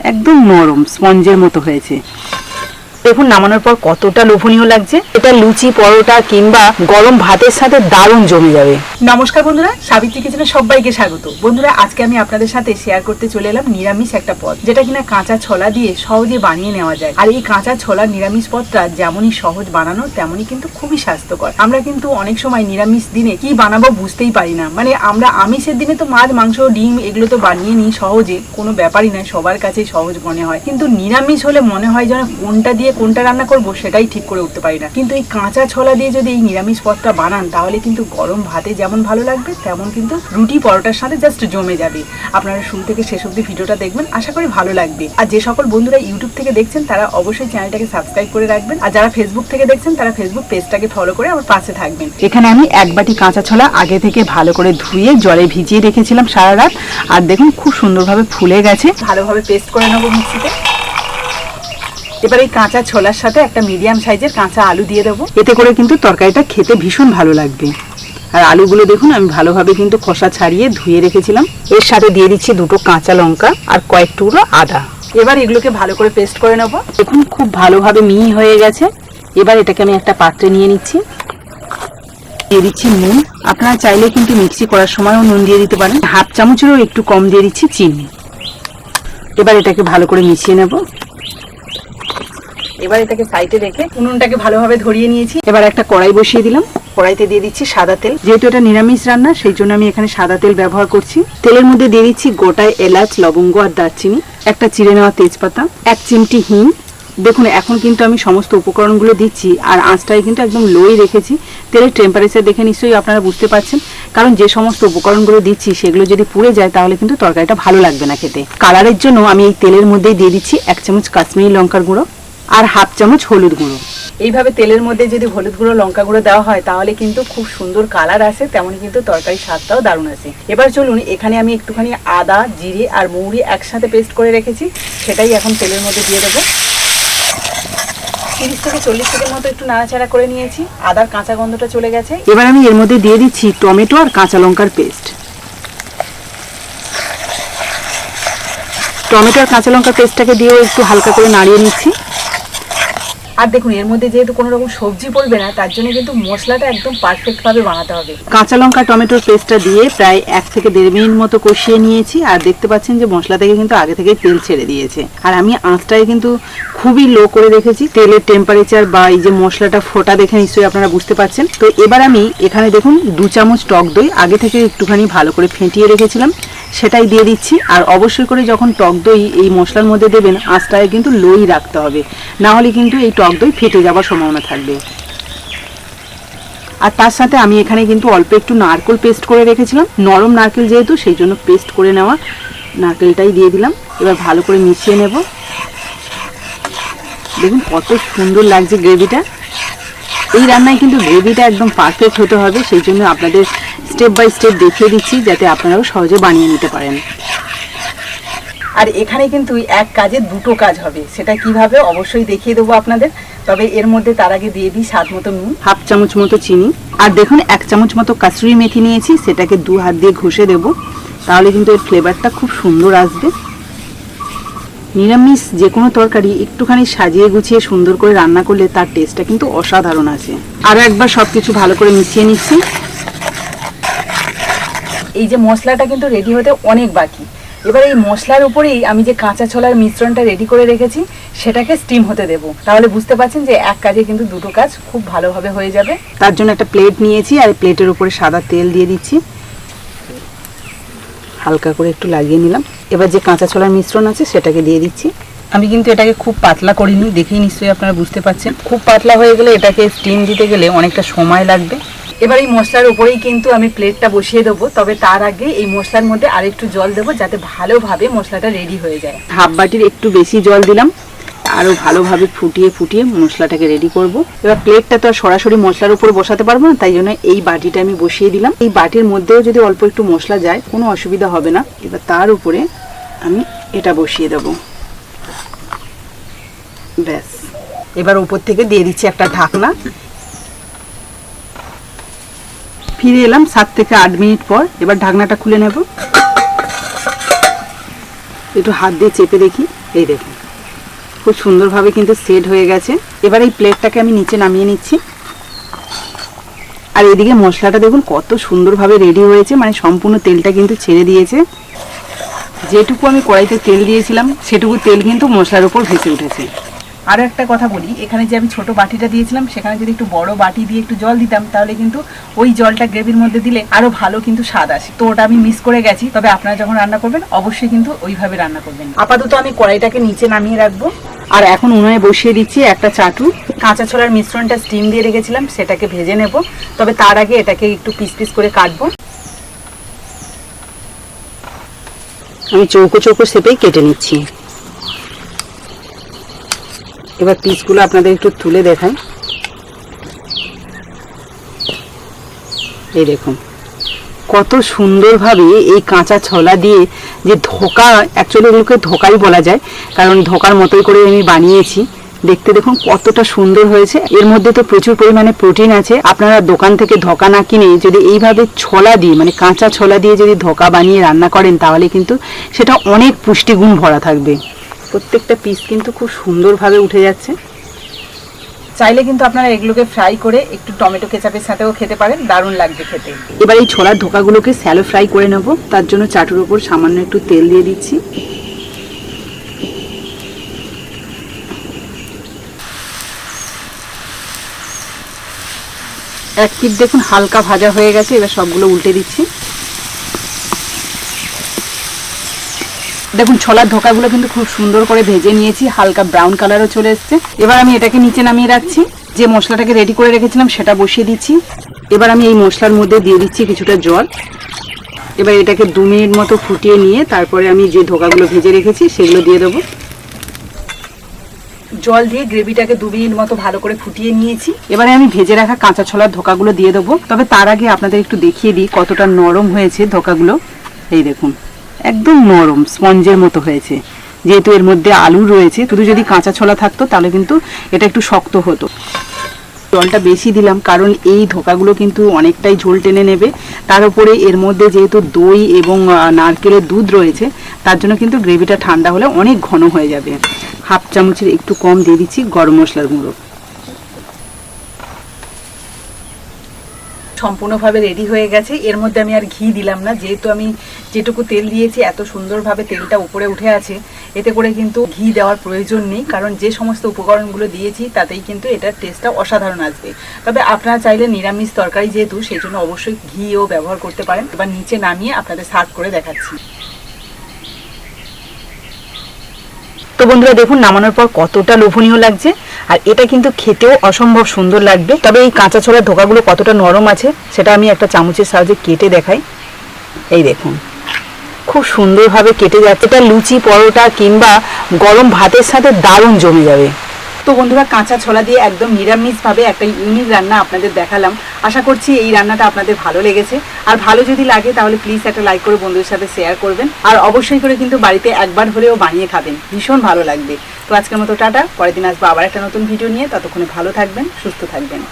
একদম নরম স্পঞ্জের মতো হয়েছে। দেখুন নামানোর পর কতটা লোভনীয় লাগছে? এটা লুচি, পরোটা কিংবা গরম ভাতের সাথে দারুণ জমে যাবে। নমস্কার বন্ধুরা, সাবিত্রী কিচেনে সবাইকে স্বাগত। বন্ধুরা, আজকে আমি আপনাদের সাথে শেয়ার করতে চলে এলাম নিরামিষ একটা পদ, যেটা কিনা কাঁচা ছোলা দিয়ে সহজে বানিয়ে নেওয়া যায়। আর এই কাঁচা ছোলা নিরামিষ পদটা যেমনই সহজ বানানো, তেমনই কিন্তু খুবই স্বাস্থ্যকর। আমরা কিন্তু অনেক সময় নিরামিষ দিনে কি বানাবো বুঝতেই পারি না। মানে আমরা আমিষের দিনে তো মাছ, মাংস, ডিম এগুলো তো বানিয়ে নিই সহজে, কোনো ব্যাপারই নয়, সবার কাছে সহজ মনে হয়। কিন্তু নিরামিষ হলে মনে হয় যেন কোনটা দিয়ে কোনটা রান্না করব সেটাই ঠিক করে উঠতে পারি না। কিন্তু এই কাঁচা ছোলা দিয়ে যদি এই নিরামিষ পদটা বানান তাহলে কিন্তু গরম ভাতে যেমন ভালো লাগবে তেমন কিন্তু রুটি পরোটার সাথে জাস্ট জমে যাবে। আপনারা শুরু থেকে শেষ অব্দি ভিডিওটা দেখবেন আশা করি ভালো লাগবে। আর যে সকল বন্ধুরা ইউটিউব থেকে দেখছেন তারা অবশ্যই চ্যানেলটাকে সাবস্ক্রাইব করে রাখবেন। আর যারা ফেসবুক থেকে দেখছেন তারা ফেসবুক পেজটাকে ফলো করে আমার পাশে থাকবেন। এখানে আমি এক বাটি কাঁচা ছোলা আগে থেকে ভালো করে ধুয়ে জলে ভিজিয়ে রেখেছিলাম সারা রাত। আর দেখুন খুব সুন্দরভাবে ফুলে গেছে। ভালোভাবে পেস্ট করে নেব মিক্সিতে। এবার এই কাঁচা ছোলার সাথে একটা মিডিয়াম সাইজের কাঁচা আলু দিয়ে দেবো। এতে করে কিন্তু তরকারিটা খেতে ভীষণ ভালো লাগবে। আর আলুগুলো দেখুন, আমি ভালোভাবে কিন্তু খোসা ছাড়িয়ে ধুয়ে রেখেছিলাম। এর সাথে দিয়ে দিচ্ছি দুটো কাঁচা লঙ্কা আর কয়েক টুকরো আদা। এবার এগুলোকে ভালো করে পেস্ট করে নেব। দেখুন, খুব ভালোভাবে মিহি হয়ে গেছে। এবার এটাকে আমি একটা পাত্রে নিয়ে নিচ্ছি। দিয়ে দিচ্ছি নুন। আপনারা চাইলে কিন্তু মিক্সি করার সময়ও নুন দিয়ে দিতে পারেন। হাফ চামচেরও একটু কম দিয়ে দিচ্ছি চিনি। এবার এটাকে ভালো করে মিশিয়ে নেব। এবার এটাকে সাইডে রেখে উনুনটাকে ভালোভাবে ধরিয়ে নিয়েছি। এবার একটা কড়াই বসিয়ে দিলাম। কড়াইতে দিয়ে দিচ্ছি সাদা তেল। যেহেতু এটা নিরামিষ রান্না, সেই জন্য আমি এখানে সাদা তেল ব্যবহার করছি। তেলের মধ্যে দিয়ে দিচ্ছি গোটায় এলাচ, লবঙ্গ আর দারচিনি, একটা চিড়ে নেওয়া তেজপাতা, এক চিমটি হিং। দেখুন, এখন কিন্তু আমি সমস্ত উপকরণগুলো দিচ্ছি আর আঁচটাই কিন্তু একদম লোই রেখেছি। তেলের টেম্পারেচার দেখে নিশ্চয়ই আপনারা বুঝতে পারছেন। কারণ যে সমস্ত উপকরণগুলো দিচ্ছি, সেগুলো যদি পুড়ে যায়, তাহলে কিন্তু তরকারিটা ভালো লাগবে না খেতে। কালারের জন্য আমি এই তেলের মধ্যেই দিয়ে দিচ্ছি এক চামচ কাশ্মীরি লঙ্কার গুঁড়ো আর হাফ চামচ হলুদ গুঁড়ো। এইভাবে তেলের মধ্যে যদি হলুদ গুঁড়ো লঙ্কা গুঁড়ো দেওয়া হয় তাহলে কিন্তু খুব সুন্দর কালার আসে তেমনই কিন্তু তরকারি স্বাদটাও দারুণ আসে। এবার চলুন এখানে আমি একটুখানি আদা জিরে আর মৌরি একসাথে পেস্ট করে রেখেছি। সেটাই এখন তেলের মধ্যে দিয়ে দেবো। তিরিশ থেকে চল্লিশ সেকেন্ড মতো একটু নাড়াচাড়া করে নিয়েছি। আদার কাঁচা গন্ধটা চলে গেছে। এবার আমি এর মধ্যে দিয়ে দিচ্ছি টমেটো আর কাঁচা লঙ্কার পেস্ট। টমেটো আর কাঁচা লঙ্কার পেস্টটাকে দিয়েও একটু হালকা করে নাড়িয়ে নিচ্ছি। আর দেখুন, এর মধ্যে যেহেতু কোনো রকম সবজি পড়বে না, তার জন্য কিন্তু মশলাটা একদম পারফেক্ট ভাবে বানাতে হবে। কাঁচা লঙ্কা, টমেটোর পেস্টটা দিয়ে প্রায় এক থেকে দেড় মিনিট মতো কষিয়ে নিয়েছি, আর দেখতে পাচ্ছেন যে মশলা থেকে কিন্তু আগে থেকে তেল ছেড়ে দিয়েছে। আর আমি আঁচটাই কিন্তু খুবই লো করে রেখেছি, তেলের টেম্পারেচার বা এই যে মশলাটা ফোটা দেখে নিশ্চয়ই আপনারা বুঝতে পারছেন। তো এবার আমি এখানে দেখুন দু চামচ টক দই, আগে থেকে একটুখানি ভালো করে ফেটিয়ে রেখেছিলাম। সেটাই দিয়ে দিচ্ছি। আর অবশ্যই করে যখন টক দই এই মশলার মধ্যে দেবেন, আঁচটায় কিন্তু লোই রাখতে হবে। না হলে কিন্তু এই টক দই ফেটে যাওয়ার সম্ভাবনা থাকবে। আর তার সাথে আমি এখানে কিন্তু অল্প একটু নারকেল পেস্ট করে রেখেছিলাম। নরম নারকেল যেহেতু, সেই জন্য পেস্ট করে নেওয়া নারকেলটাই দিয়ে দিলাম। এবার ভালো করে মিশিয়ে নেব। দেখুন কত সুন্দর লাগছে গ্রেভিটা। এই রান্নায় কিন্তু গ্রেভিটা একদম পারফেক্ট হতে হবে। সেই জন্য আপনাদের স্টেপ বাই স্টেপ দেখিয়ে দিচ্ছি যাতে আপনারাও সহজে বানিয়ে নিতে পারেন। আর এখানে কিন্তু এক কাজে দুটো কাজ হবে। সেটা কীভাবে অবশ্যই দেখিয়ে দেবো আপনাদের। তবে এর মধ্যে তার আগে দিয়ে দিই স্বাদ মতো নুন। হাফ চামচ মতো চিনি। আর দেখুন এক চামচ মতো কাসুরি মেথি নিয়েছি সেটাকে দু হাত দিয়ে ঘষে দেব। তাহলে কিন্তু এর ফ্লেভারটা খুব সুন্দর আসবে। নিরামিষ যে কোনো তরকারি একটুখানি সাজিয়ে গুছিয়ে সুন্দর করে রান্না করলে তার টেস্টটা কিন্তু অসাধারণ আছে আরও একবার সব কিছু ভালো করে মিশিয়ে নিচ্ছি। এই যে মশলাটা কিন্তু রেডি হতে অনেক বাকি। এবার এই মশলার উপরেই আমি যে কাঁচা ছোলার মিশ্রণটা রেডি করে রেখেছি, সেটাকে স্টিম হতে দেব। তাহলে বুঝতে পারছেন যে এক কাজে কিন্তু দুটো কাজ খুব ভালোভাবে হয়ে যাবে। তার জন্য একটা প্লেট নিয়েছি আর প্লেটের উপরে সাদা তেল দিয়ে দিচ্ছি। হালকা করে একটু লাগিয়ে নিলাম। এবার যে কাঁচা ছোলার মিশ্রণ আছে, সেটাকে দিয়ে দিচ্ছি। আমি কিন্তু এটাকে খুব পাতলা করিনি, দেখেই নিশ্চয়ই আপনারা বুঝতে পারছেন। খুব পাতলা হয়ে গেলে এটাকে স্টিম দিতে গেলে অনেকটা সময় লাগবে। এবার এই মশলার উপরেই কিন্তু আমি প্লেটটা বসিয়ে দেবো তবে তার আগে এই মশলার মধ্যে আরেকটু জল দেবো যাতে ভালোভাবে মশলাটা রেডি হয়ে যায়। হাফ বাটির একটু বেশি জল দিলাম আরও ভালোভাবে ফুটিয়ে ফুটিয়ে মশলাটাকে রেডি করব। এবার প্লেটটা তো আর সরাসরি মশলার উপর বসাতে পারব না তাই জন্য এই বাটিটা আমি বসিয়ে দিলাম। এই বাটির মধ্যেও যদি অল্প একটু মশলা যায় কোনো অসুবিধা হবে না। এবার তার উপরে আমি এটা বসিয়ে দেবো। ব্যাস। এবার উপর থেকে দিয়ে দিচ্ছি একটা ঢাকনা। ফিরে এলাম সাত থেকে আট মিনিট পর। এবার ঢাকনাটা খুলে নেব। একটু হাত দিয়ে চেপে দেখি। এই দেখুন, খুব সুন্দরভাবে কিন্তু সেট হয়ে গেছে। এবার এই প্লেটটাকে আমি নিচে নামিয়ে নিচ্ছি। আর এদিকে মশলাটা দেখুন, কত সুন্দরভাবে রেডি হয়েছে। মানে সম্পূর্ণ তেলটা কিন্তু ছেড়ে দিয়েছে। যেটুকু আমি কড়াইতে তেল দিয়েছিলাম, সেটুকু তেল কিন্তু মশলার উপর ভেসে উঠেছে। আরও একটা কথা বলি, এখানে যে আমি ছোট বাটিটা দিয়েছিলাম, সেখানে যদি একটু বড় বাটি দিয়ে একটু জল দিতাম, তাহলে কিন্তু ওই জলটা গ্রেভির মধ্যে দিলে আরও ভালো কিন্তু স্বাদ আসে। তো ওটা আমি মিস করে গেছি, তবে আপনারা যখন রান্না করবেন, অবশ্যই কিন্তু ওইভাবে রান্না করবেন। আপাতত আমি কড়াইটাকে নিচে নামিয়ে রাখব, আর এখন উনুনে বসিয়ে দিচ্ছি একটা চাটু। কাঁচা ছোলার মিশ্রণটা স্টিম দিয়ে রেখেছিলাম, সেটাকে ভেজে নেব, তবে তার আগে এটাকে একটু পিস পিস করে কাটবো। আমি চৌকো চৌকো শেপেই কেটে নিচ্ছি। এবার পিসগুলো আপনাদের একটু তুলে দেখাই। এই দেখুন, কত সুন্দরভাবে এই কাঁচা ছোলা দিয়ে যে ধোকা অ্যাকচুয়ালি এগুলোকে ধোকাই বলা যায়, কারণ ধোকার মতোই করে আমি বানিয়েছি। দেখতে দেখুন কতটা সুন্দর হয়েছে। এর মধ্যে তো প্রচুর পরিমাণে প্রোটিন আছে। আপনারা দোকান থেকে ধোকা না কিনে যদি এইভাবে ছোলা দিয়ে মানে কাঁচা ছোলা দিয়ে যদি ধোকা বানিয়ে রান্না করেন, তাহলে কিন্তু সেটা অনেক পুষ্টিগুণ ভরা থাকবে। প্রত্যেকটা পিস কিন্তু খুব সুন্দরভাবে উঠে যাচ্ছে। চাইলে কিন্তু আপনারা এগুলোকে ফ্রাই করে একটু টমেটো কেচাপের সাথেও খেতে পারেন দারুণ লাগবে খেতে। এবার এই ছোলার ধোকাগুলোকে স্যালো ফ্রাই করে নেব। তার জন্য চাটুর উপর সামান্য একটু তেল দিয়ে দিচ্ছি। এক পিঠ দেখুন হালকা ভাজা হয়ে গেছে এবার সবগুলো উল্টে দিচ্ছি। দেখুন, ছোলার ধোকাগুলো কিন্তু খুব সুন্দর করে ভেজে নিয়েছি, হালকা ব্রাউন কালারও চলে এসছে। এবার আমি এটাকে নিচে নামিয়ে রাখছি। যে মশলাটাকে রেডি করে রেখেছিলাম, সেটা বসিয়ে দিচ্ছি। এবার আমি এই মশলার মধ্যে দিয়ে দিচ্ছি কিছুটা জল। এবার এটাকে দু মিনিট মতো ফুটিয়ে নিয়ে তারপরে আমি যে ধোকাগুলো ভেজে রেখেছি, সেগুলো দিয়ে দেবো। জল দিয়ে গ্রেভিটাকে দু মিনিট মতো ভালো করে ফুটিয়ে নিয়েছি। এবারে আমি ভেজে রাখা কাঁচা ছোলার ধোকাগুলো দিয়ে দেবো। তবে তার আগে আপনাদের একটু দেখিয়ে দিই কতটা নরম হয়েছে ধোকাগুলো। এই দেখুন। একদম নরম, স্পঞ্জের মতো হয়েছে। যেহেতু এর মধ্যে আলু রয়েছে, শুধু যদি কাঁচা ছোলা থাকতো, তাহলে কিন্তু এটা একটু শক্ত হতো। জলটা বেশি দিলাম, কারণ এই ধোকাগুলো কিন্তু অনেকটাই ঝোল টেনে নেবে। তার উপরে এর মধ্যে যেহেতু দই এবং নারকেলের দুধ রয়েছে, তার জন্য কিন্তু গ্রেভিটা ঠান্ডা হলে অনেক ঘন হয়ে যাবে। হাফ চামচের একটু কম দিয়ে দিচ্ছি গরম মশলার গুঁড়ো। সম্পূর্ণভাবে রেডি হয়ে গেছে। এর মধ্যে আমি আর ঘি দিলাম না। যেহেতু আমি যেটুকু তেল দিয়েছি, এত সুন্দরভাবে তেলটা উপরে উঠে আছে, এতে করে কিন্তু ঘি দেওয়ার প্রয়োজন নেই। কারণ যে সমস্ত উপকরণগুলো দিয়েছি, তাতেই কিন্তু এটার টেস্টটা অসাধারণ আসবে। তবে আপনারা চাইলে নিরামিষ তরকারি যেহেতু, সেই জন্য অবশ্যই ঘিও ব্যবহার করতে পারেন। এবার নিচে নামিয়ে আপনাদের সার্ভ করে দেখাচ্ছি। তো বন্ধুরা দেখুন, নামানোর পর কতটা লোভনীয় লাগছে, আর এটা কিন্তু খেতেও অসম্ভব সুন্দর লাগবে। তবে এই কাঁচা ছোলার ধোকাগুলো কতটা নরম আছে, সেটা আমি একটা চামচের সাহায্যে কেটে দেখাই। এই দেখুন, খুব সুন্দরভাবে কেটে যাচ্ছে। এটা লুচি, পরোটা কিংবা গরম ভাতের সাথে দারুণ জমে যাবে। তো বন্ধুরা, কাঁচা ছোলা দিয়ে একদম নিরামিষভাবে একটা ইউনিক রান্না আপনাদের দেখালাম। আশা করছি এই রান্নাটা আপনাদের ভালো লেগেছে। আর ভালো যদি লাগে, তাহলে প্লিজ একটা লাইক করে বন্ধুদের সাথে শেয়ার করবেন। আর অবশ্যই করে কিন্তু বাড়িতে একবার হলেও বানিয়ে খাবেন। ভীষণ ভালো লাগবে। তো আজকের মতো টাটা। পরের দিন আসব আবার একটা নতুন ভিডিও নিয়ে। ততক্ষণে ভালো থাকবেন, সুস্থ থাকবেন।